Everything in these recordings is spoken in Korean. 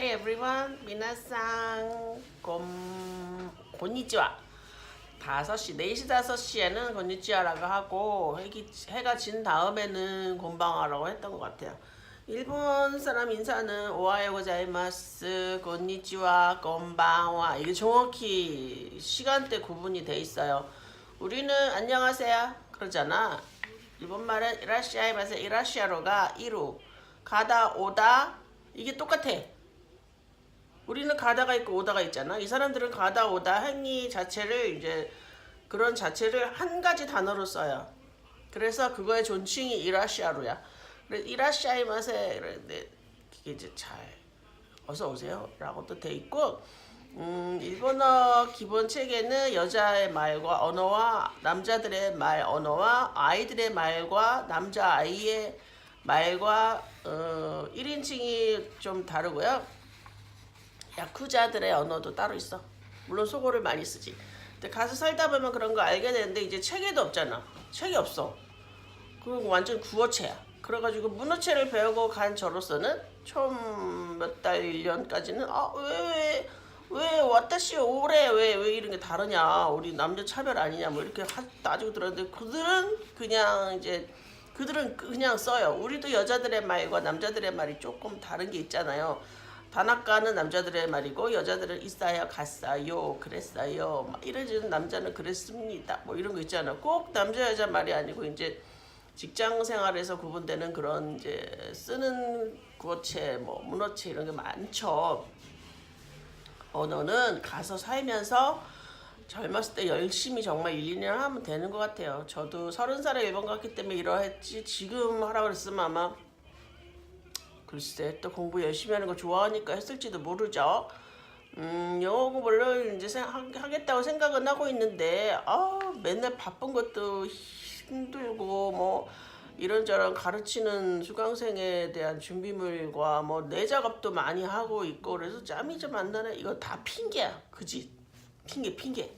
Hi everyone, 미나상 곰 곤니치와 5시, 4시, 5시에는 곤니치와라고 하고 해기, 해가 진 다음에는 곤방아라고 했던 것 같아요. 일본 사람 인사는 오하요 고자이마스, 곤니치와, 곰방와. 이게 정확히 시간대 구분이 돼 있어요. 우리는 안녕하세요. 그러잖아. 일본말은 이라시아이마세 이라시아로가 이루 가다 오다. 이게 똑같아. 우리는 가다가 있고 오다가 있잖아. 이 사람들은 가다 오다 행위 자체를 이제 그런 자체를 한 가지 단어로 써요. 그래서 그거의 존칭이 이라시아루야. 그래서 이라시아이 맛에 그런데 이게 이제 잘 어서 오세요라고 또돼 있고 음, 일본어 기본 체계는 여자의 말과 언어와 남자들의 말 언어와 아이들의 말과 남자 아이의 말과 어, 1인칭이 좀 다르고요. 야쿠자들의 언어도 따로 있어. 물론 속어를 많이 쓰지. 근데 가서 살다 보면 그런 거 알게 되는데 이제 체계도 없잖아. 책이 없어. 그리고 완전 구어체야. 그래가지고 문어체를 배우고 간 저로서는 처음 몇 달, 1년까지는 아, 왜, 왜, 왜, 와타시 오래, 왜, 왜 이런 게 다르냐. 우리 남녀 차별 아니냐. 뭐 이렇게 하, 따지고 들었는데 그들은 그냥 이제 그들은 그냥 써요. 우리도 여자들의 말과 남자들의 말이 조금 다른 게 있잖아요. 단아까는 남자들의 말이고 여자들은 있어요, 갔어요, 그랬어요. 막 이래지는 남자는 그랬습니다. 뭐 이런 거 있잖아. 꼭 남자 여자 말이 아니고 이제 직장 생활에서 구분되는 그런 이제 쓰는 구어체, 뭐 문어체 이런 게 많죠. 언어는 가서 살면서 젊었을 때 열심히 정말 1, 2년 하면 되는 것 같아요. 저도 서른 살에 일본 갔기 때문에 이러했지 지금 하라 그랬으면 아마 글쎄 또 공부 열심히 하는 거 좋아하니까 했을지도 모르죠. 음, 영어 공부를 이제 하겠다고 생각은 하고 있는데 아 맨날 바쁜 것도 힘들고 뭐 이런저런 가르치는 수강생에 대한 준비물과 뭐 내 작업도 많이 하고 있고 그래서 짬이 좀 안 나네. 이거 다 핑계야, 그지? 핑계 핑계.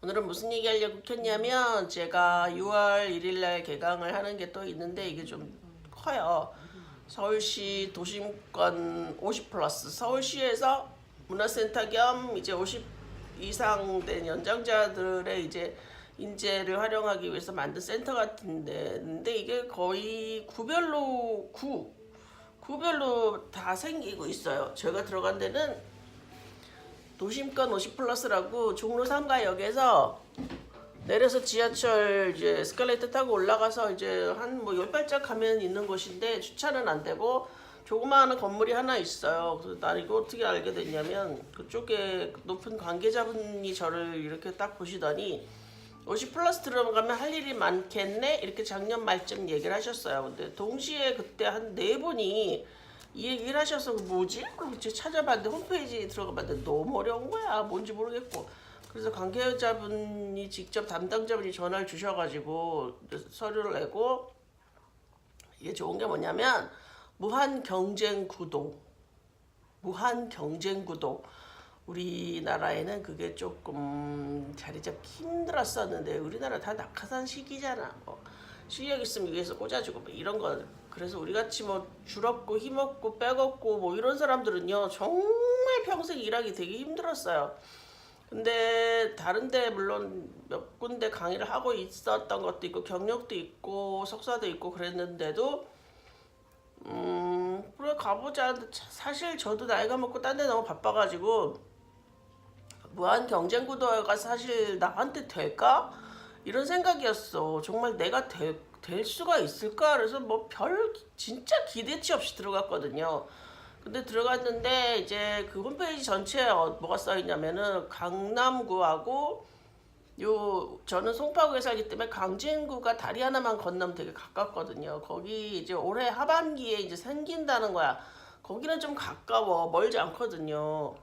오늘은 무슨 얘기 하려고 켰냐면 제가 6월 1일 날 개강을 하는 게 또 있는데 이게 좀 커요. 서울시 도심권 50 플러스 서울시에서 문화센터 겸 이제 50 이상 된 연장자들의 이제 인재를 활용하기 위해서 만든 센터 같은데 근데 이게 거의 구별로 구 구별로 다 생기고 있어요. 제가 들어간 데는 도심권 50 플러스라고 종로 3가역에서 내려서 지하철 이제 에스컬레이터 타고 올라가서 이제 한 뭐 열 발짝 가면 있는 곳인데 주차는 안 되고 조그마한 건물이 하나 있어요. 그래서 나 이거 어떻게 알게 됐냐면 그쪽에 높은 관계자분이 저를 이렇게 딱 보시더니 50 플러스 들어가면 할 일이 많겠네 이렇게 작년 말쯤 얘기를 하셨어요. 근데 동시에 그때 한 네 분이 이 얘기를 하셔서 뭐지? 그럼 이제 찾아봤는데 홈페이지 들어가봤는데 너무 어려운 거야. 뭔지 모르겠고. 그래서 관계자분이 직접 담당자분이 전화를 주셔가지고 서류를 내고 이게 좋은 게 뭐냐면 무한 경쟁 구도, 무한 경쟁 구도. 우리나라에는 그게 조금 자리 잡기 힘들었었는데 우리나라 다 낙하산 시기잖아. 뭐 실력 있으면 위에서 꽂아주고 뭐 이런 거. 그래서 우리 같이 뭐 줄었고 힘없고 빼먹고 뭐 이런 사람들은요 정말 평생 일하기 되게 힘들었어요. 근데 다른데 물론 몇 군데 강의를 하고 있었던 것도 있고 경력도 있고 석사도 있고 그랬는데도 음 그래 가보자. 사실 저도 나이가 먹고 딴 데 너무 바빠가지고 무한 경쟁 구도가 사실 나한테 될까? 이런 생각이었어. 정말 내가 될, 될 수가 있을까? 그래서 뭐 별 진짜 기대치 없이 들어갔거든요 근데 들어갔는데 이제 그 홈페이지 전체에 어- 뭐가 써 있냐면은 강남구하고 요 저는 송파구에 살기 때문에 강진구가 다리 하나만 건너면 되게 가깝거든요. 거기 이제 올해 하반기에 이제 생긴다는 거야. 거기는 좀 가까워 멀지 않거든요.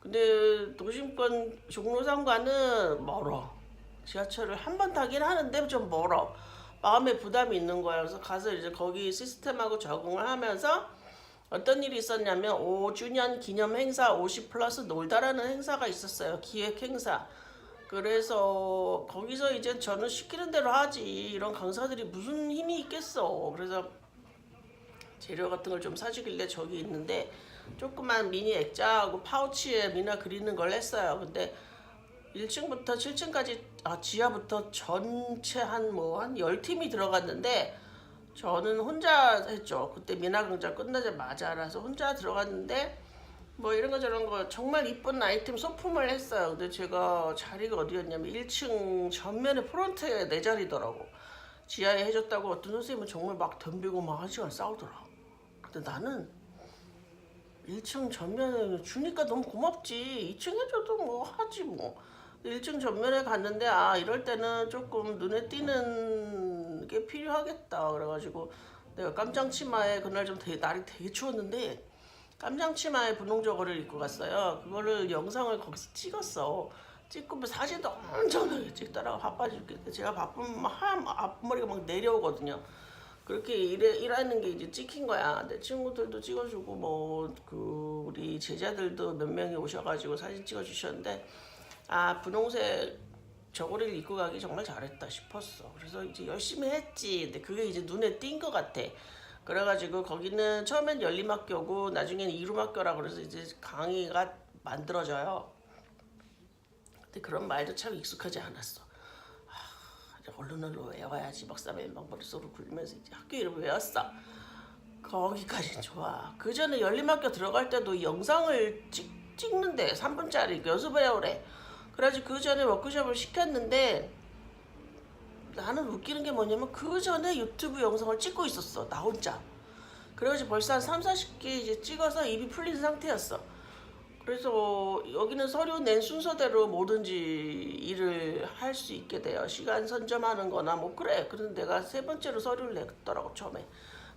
근데 도심권 종로상과는 멀어. 지하철을 한 번 타긴 하는데 좀 멀어. 마음에 부담이 있는 거야. 그래서 가서 이제 거기 시스템하고 적응을 하면서 어떤 일이 있었냐면 5주년 기념 행사 50 플러스 놀다라는 행사가 있었어요. 기획 행사. 그래서 거기서 이제 저는 시키는 대로 하지. 이런 강사들이 무슨 힘이 있겠어. 그래서 재료 같은 걸 좀 사주길래 저기 있는데 조그만 미니 액자하고 파우치에 미나 그리는 걸 했어요. 근데 1층부터 7층까지 아 지하부터 전체 한 뭐한 10팀이 들어갔는데 저는 혼자 했죠. 그때 미나 강좌 끝나자마자라서 혼자 들어갔는데 뭐 이런 거 저런 거 정말 이쁜 아이템 소품을 했어요. 근데 제가 자리가 어디였냐면 1층 전면에 프론트에 내 자리더라고. 지하에 해줬다고 어떤 선생님은 정말 막 덤비고 막 한 시간 싸우더라. 근데 나는 1층 전면에 주니까 너무 고맙지. 2층 해줘도 뭐 하지 뭐. 1층 전면에 갔는데 아 이럴 때는 조금 눈에 띄는 게 필요하겠다. 그래가지고 내가 깜장 치마에 그날 좀 되게 날이 되게 추웠는데 깜장 치마에 분홍 저거를 입고 갔어요. 그거를 영상을 거기서 찍었어. 찍고 뭐 사진도 엄청나게 찍더라고 바빠 죽겠대. 제가 바쁘면 막 하얀 앞머리가 막 내려오거든요. 그렇게 일해, 일하는 게 이제 찍힌 거야. 내 친구들도 찍어주고 뭐 그 우리 제자들도 몇 명이 오셔가지고 사진 찍어주셨는데 아 분홍색 저고리를 입고 가기 정말 잘했다 싶었어. 그래서 이제 열심히 했지. 근데 그게 이제 눈에 띈 것 같아. 그래가지고 거기는 처음엔 연림학교고 나중에는 이룸학교라 그래서 이제 강의가 만들어져요. 근데 그런 말도 참 익숙하지 않았어. 아, 이제 얼른 얼른 외워야지 막사면 막 머릿속으로 굴리면서 이제 학교 이름 외웠어. 거기까지 좋아. 그 전에 연림학교 들어갈 때도 영상을 찍, 찍는데 3분짜리 연습해오래. 그래가지고 그 전에 워크숍을 시켰는데 나는 웃기는 게 뭐냐면 그 전에 유튜브 영상을 찍고 있었어. 나 혼자. 그래가지고 벌써 한 3, 40개 이제 찍어서 입이 풀린 상태였어. 그래서 여기는 서류 낸 순서대로 뭐든지 일을 할 수 있게 돼요. 시간 선점하는 거나 뭐 그래. 그런데 내가 세 번째로 서류를 냈더라고 처음에.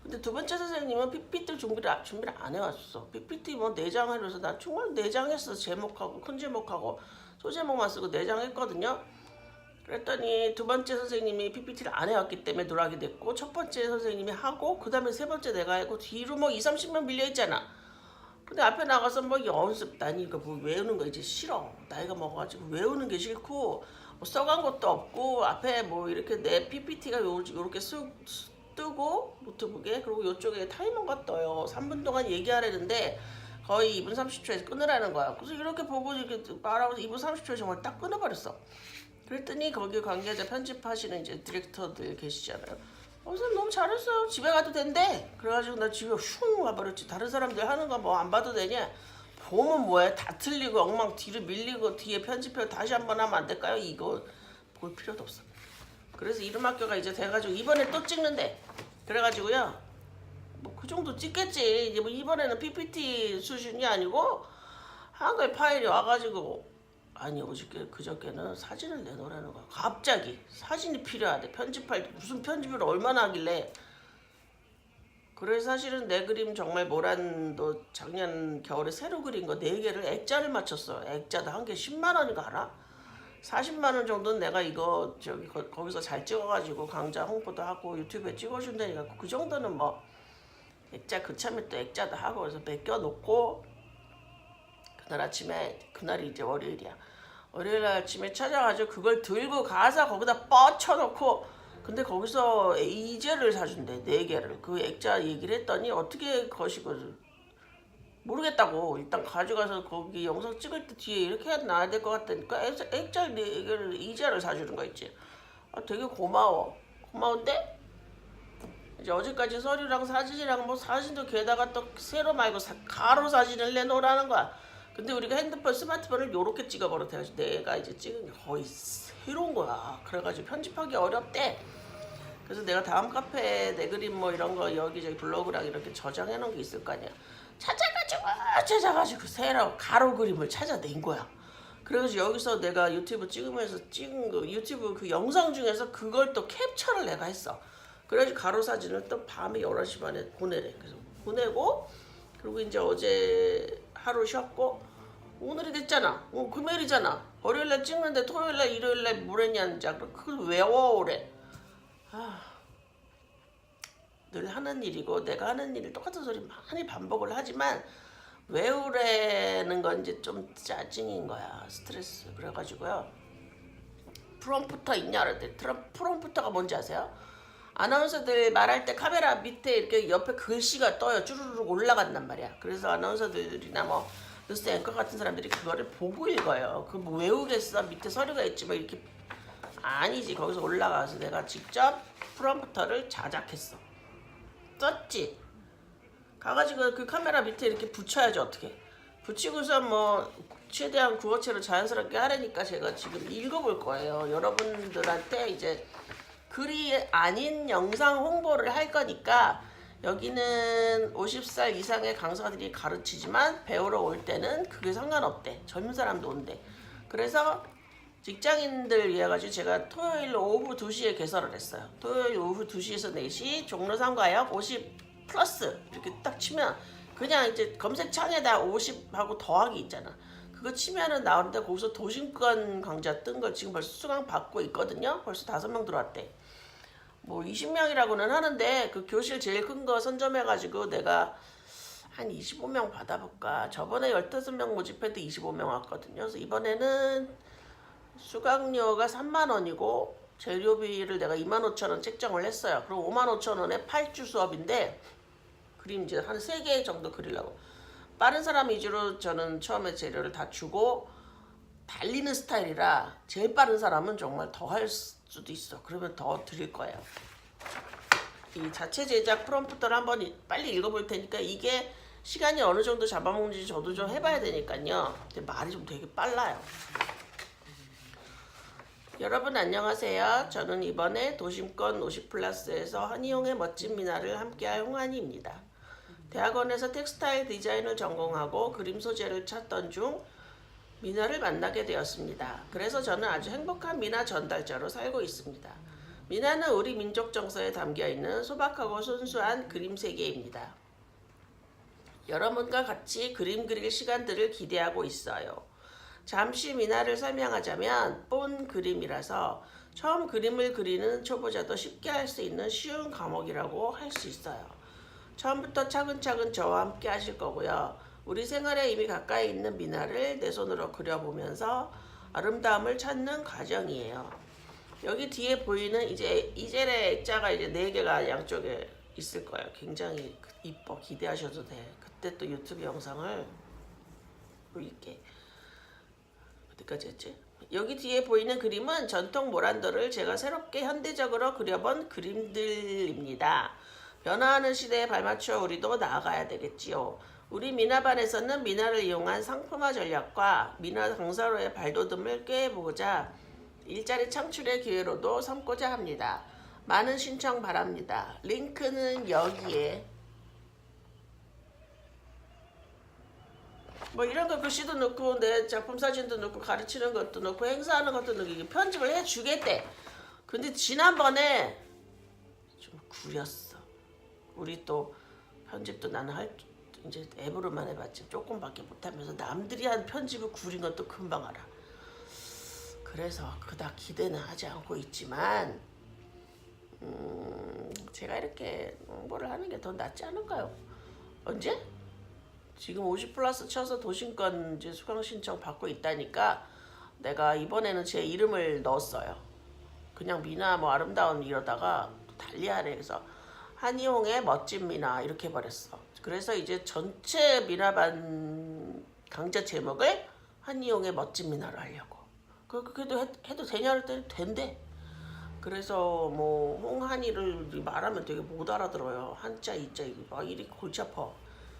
근데 두 번째 선생님은 PPT 준비를, 안- 준비를 안 해왔어. PPT 뭐 내장을 해서 난 정말 내장했어. 제목하고 큰 제목하고 소제목만 쓰고 내장했거든요. 그랬더니 두 번째 선생님이 PPT를 안 해왔기 때문에 누락이 됐고 첫 번째 선생님이 하고 그 다음에 세 번째 내가 하고 뒤로 뭐 2, 30명 밀려있잖아. 근데 앞에 나가서 뭐 연습 난 이거 뭐 외우는 거 이제 싫어. 나이가 먹어가지고 외우는 게 싫고 뭐 써간 것도 없고 앞에 뭐 이렇게 내 PPT가 요, 요렇게 쓱 뜨고 노트북에 그리고 요쪽에 타이머가 떠요. 3분 동안 얘기하려는데 거의 2분 30초에서 끊으라는 거야. 그래서 이렇게 보고 이렇게 말하고 2분 30초에 정말 딱 끊어버렸어. 그랬더니 거기 관계자 편집하시는 이제 디렉터들 계시잖아요. 어, 선생님 너무 잘했어요. 집에 가도 된대. 그래가지고 나 집에 슝 와버렸지. 다른 사람들 하는 거 뭐 안 봐도 되냐? 보면 뭐해? 다 틀리고 엉망 뒤로 밀리고 뒤에 편집해 다시 한번 하면 안 될까요? 이거 볼 필요도 없어. 그래서 이름 학교가 이제 돼가지고 이번에 또 찍는데 그래가지고요. 정도 찍겠지. 이제 뭐 이번에는 PPT 수준이 아니고 한글 파일이 와가지고 아니 어저께 그저께는 사진을 내놓으라는 거야. 갑자기 사진이 필요하대. 편집할 때 무슨 편집을 얼마나 하길래. 그래서 사실은 내 그림 정말 모란도 작년 겨울에 새로 그린 거 네 개를 액자를 맞췄어. 액자도 한 개 10만 원인가 하나? 40만 원 정도는 내가 이거 저기 거, 기서잘 찍어가지고 강좌 홍보도 하고 유튜브에 찍어준다니까 그 정도는 뭐 액자 그참에 또 액자도 하고 그래서 맡겨 놓고 그날 아침에 그날이 이제 월요일이야. 월요일 아침에 찾아가지고 그걸 들고 가서 거기다 뻗쳐놓고 근데 거기서 이제를 사준대 네 개를. 그 액자 얘기를 했더니 어떻게 거시고 모르겠다고. 일단 가져가서 거기 영상 찍을 때 뒤에 이렇게 놔야 될 것 같다니까. 액자, 네 개를 이자를 사주는 거 있지. 아 되게 고마워. 고마운데 이제 어제까지 서류랑 사진이랑 뭐 사진도 게다가 또 세로 말고 사- 가로 사진을 내놓으라는 거야. 근데 우리가 핸드폰 스마트폰을 요렇게 찍어버렸대가지고 내가 이제 찍은 게 거의 새로운 거야. 그래가지고 편집하기 어렵대. 그래서 내가 다음 카페에 내 그림 뭐 이런 거 여기저기 블로그랑 이렇게 저장해 놓은 게 있을 거 아니야. 찾아가지고 찾아가지고 새로 가로 그림을 찾아낸 거야. 그래가지고 여기서 내가 유튜브 찍으면서 찍은 거 유튜브 그 영상 중에서 그걸 또 캡처를 내가 했어. 그래가지고 가로 사진을 또 밤에 11시 반에 보내래. 그래서 보내고 그리고 이제 어제 하루 쉬었고 오늘이 됐잖아. 어, 금요일이잖아. 월요일 날 찍는데 토요일 날 일요일날 뭘 했냐는 자 그걸 외워오래. 아, 늘 하는 일이고 내가 하는 일을 똑같은 소리 많이 반복을 하지만 외우래는 건 이제 좀 짜증인 거야. 스트레스. 그래가지고요. 프롬프터 있냐 그랬더니 프롬프터가 뭔지 아세요? 아나운서들 말할 때 카메라 밑에 이렇게 옆에 글씨가 떠요. 쭈루룩 올라간단 말이야. 그래서 아나운서들이나 뭐 뉴스 앵커 같은 사람들이 그거를 보고 읽어요. 그 뭐 외우겠어? 밑에 서류가 있지 뭐 이렇게 아니지. 거기서 올라가서 내가 직접 프롬프터를 자작했어. 썼지. 가가지고 그 카메라 밑에 이렇게 붙여야지 어떻게. 붙이고서 뭐 최대한 구어체로 자연스럽게 하려니까 제가 지금 읽어볼 거예요. 여러분들한테 이제 글이 아닌 영상 홍보를 할 거니까 여기는 50살 이상의 강사들이 가르치지만 배우러 올 때는 그게 상관없대. 젊은 사람도 온대. 그래서 직장인들 위해 가지고 제가 토요일 오후 2시에 개설을 했어요. 토요일 오후 2시에서 4시 종로 상가역 50 플러스 이렇게 딱 치면 그냥 이제 검색창에다 50하고 더하기 있잖아. 그거 치면은 나오는데 거기서 도심권 강좌 뜬 걸 지금 벌써 수강 받고 있거든요. 벌써 다섯 명 들어왔대. 뭐 20명이라고는 하는데 그 교실 제일 큰 거 선점해가지고 내가 한 25명 받아볼까. 저번에 15명 모집했는데 25명 왔거든요. 그래서 이번에는 수강료가 3만 원이고 재료비를 내가 2만 5천 원 책정을 했어요. 그럼 5만 5천 원에 8주 수업인데 그림 이제 한 3개 정도 그리려고. 빠른 사람 위주로 저는 처음에 재료를 다 주고 달리는 스타일이라 제일 빠른 사람은 정말 더 할 수도 있어. 그러면 더 드릴 거예요. 이 자체 제작 프롬프터를 한번 이- 빨리 읽어볼 테니까 이게 시간이 어느 정도 잡아먹는지 저도 좀 해봐야 되니까요. 근데 말이 좀 되게 빨라요. 여러분 안녕하세요. 저는 이번에 도심권 50플러스에서 한이용의 멋진 미나를 함께할 홍한이입니다. 대학원에서 텍스타일 디자인을 전공하고 그림 소재를 찾던 중 미나를 만나게 되었습니다. 그래서 저는 아주 행복한 미나 전달자로 살고 있습니다. 미나는 우리 민족 정서에 담겨 있는 소박하고 순수한 그림 세계입니다. 여러분과 같이 그림 그릴 시간들을 기대하고 있어요. 잠시 미나를 설명하자면 본 그림이라서 처음 그림을 그리는 초보자도 쉽게 할 수 있는 쉬운 과목이라고 할 수 있어요. 처음부터 차근차근 저와 함께 하실 거고요. 우리 생활에 이미 가까이 있는 미나를 내 손으로 그려보면서 아름다움을 찾는 과정이에요. 여기 뒤에 보이는 이제 이젤의 액자가 이제 네 개가 양쪽에 있을 거예요. 굉장히 이뻐 기대하셔도 돼. 그때 또 유튜브 영상을 올릴게. 어디까지 했지? 여기 뒤에 보이는 그림은 전통 모란도를 제가 새롭게 현대적으로 그려본 그림들입니다. 변화하는 시대에 발맞춰 우리도 나아가야 되겠지요. 우리 미나반에서는 미나를 이용한 상품화 전략과 미나 강사로의 발돋움을 꾀해보고자 일자리 창출의 기회로도 삼고자 합니다. 많은 신청 바랍니다. 링크는 여기에 뭐 이런 거 글씨도 넣고 내 작품 사진도 넣고 가르치는 것도 넣고 행사하는 것도 넣고 편집을 해주겠대. 근데 지난번에 좀 구렸어. 우리 또 편집도 나는 할 이제 앱으로만 해봤지 조금밖에 못하면서 남들이 한 편집을 구린 것도 금방 알아. 그래서 그닥 기대는 하지 않고 있지만 음, 제가 이렇게 홍보를 하는 게 더 낫지 않을까요? 언제? 지금 50 플러스 쳐서 도심권 이제 수강 신청 받고 있다니까 내가 이번에는 제 이름을 넣었어요. 그냥 미나 뭐 아름다운 이러다가 달리하래 그래서 한이홍의 멋진 미나 이렇게 해버렸어. 그래서 이제 전체 미나반 강좌 제목을 한이홍의 멋진 미나로 하려고. 그 그래도 해, 해도 되냐 그랬더니 된대. 그래서 뭐 홍한이를 말하면 되게 못 알아들어요. 한자 이자 막 이리 골치 아파.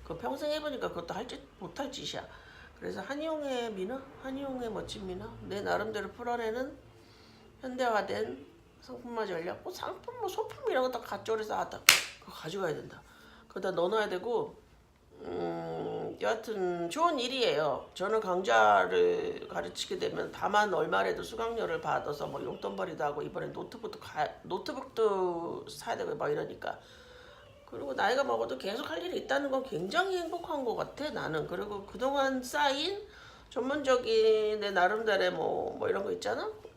그 평생 해보니까 그것도 할 짓 못할 짓이야. 그래서 한이용의 미나, 한이용의 멋진 미나, 내 나름대로 풀어내는 현대화된 상품화 전략. 뭐 상품, 뭐 소품 이런 거다 가져오래서 아, 다 그거 가져가야 된다. 그거다 넣어놔야 되고, 음, 여하튼 좋은 일이에요. 저는 강좌를 가르치게 되면 다만 얼마라도 수강료를 받아서 뭐 용돈벌이도 하고 이번에 노트북도 가, 노트북도 사야 되고 막 이러니까. 그리고 나이가 먹어도 계속 할 일이 있다는 건 굉장히 행복한 것 같아 나는 그리고 그동안 쌓인 전문적인 내 나름대로의 뭐, 뭐 이런 거 있잖아 어,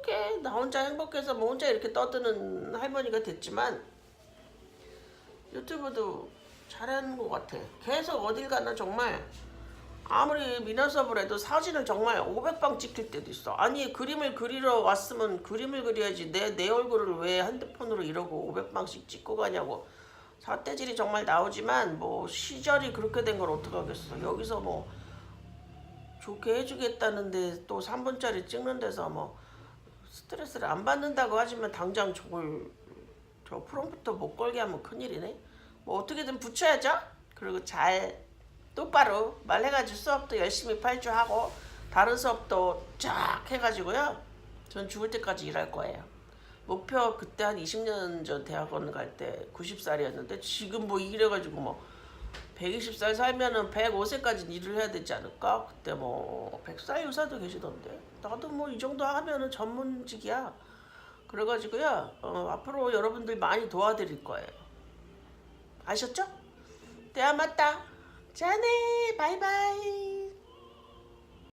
행복해 나 혼자 행복해서 뭐 혼자 이렇게 떠드는 할머니가 됐지만 유튜브도 잘하는 것 같아 계속 어딜 가나 정말 아무리 미나 수업을 해도 사진을 정말 500방 찍힐 때도 있어. 아니 그림을 그리러 왔으면 그림을 그려야지 내 내 얼굴을 왜 핸드폰으로 이러고 500방씩 찍고 가냐고. 사태질이 정말 나오지만 뭐 시절이 그렇게 된 걸 어떡하겠어. 여기서 뭐 좋게 해주겠다는데 또 3분짜리 찍는 데서 뭐 스트레스를 안 받는다고 하지만 당장 저걸 저 프롬프터 못 걸게 하면 큰일이네. 뭐 어떻게든 붙여야죠. 그리고 잘 똑바로 말해가지고 수업도 열심히 발주하고 다른 수업도 쫙 해가지고요. 전 죽을 때까지 일할 거예요. 목표 그때 한 20년 전 대학원 갈 때 90살이었는데 지금 뭐 이래가지고 뭐 120살 살면은 105세까지 일을 해야 되지 않을까? 그때 뭐 100살 유사도 계시던데 나도 뭐 이 정도 하면은 전문직이야. 그래가지고요 어, 앞으로 여러분들 많이 도와드릴 거예요. 아셨죠? 네, 맞다. 자네, 바이바이.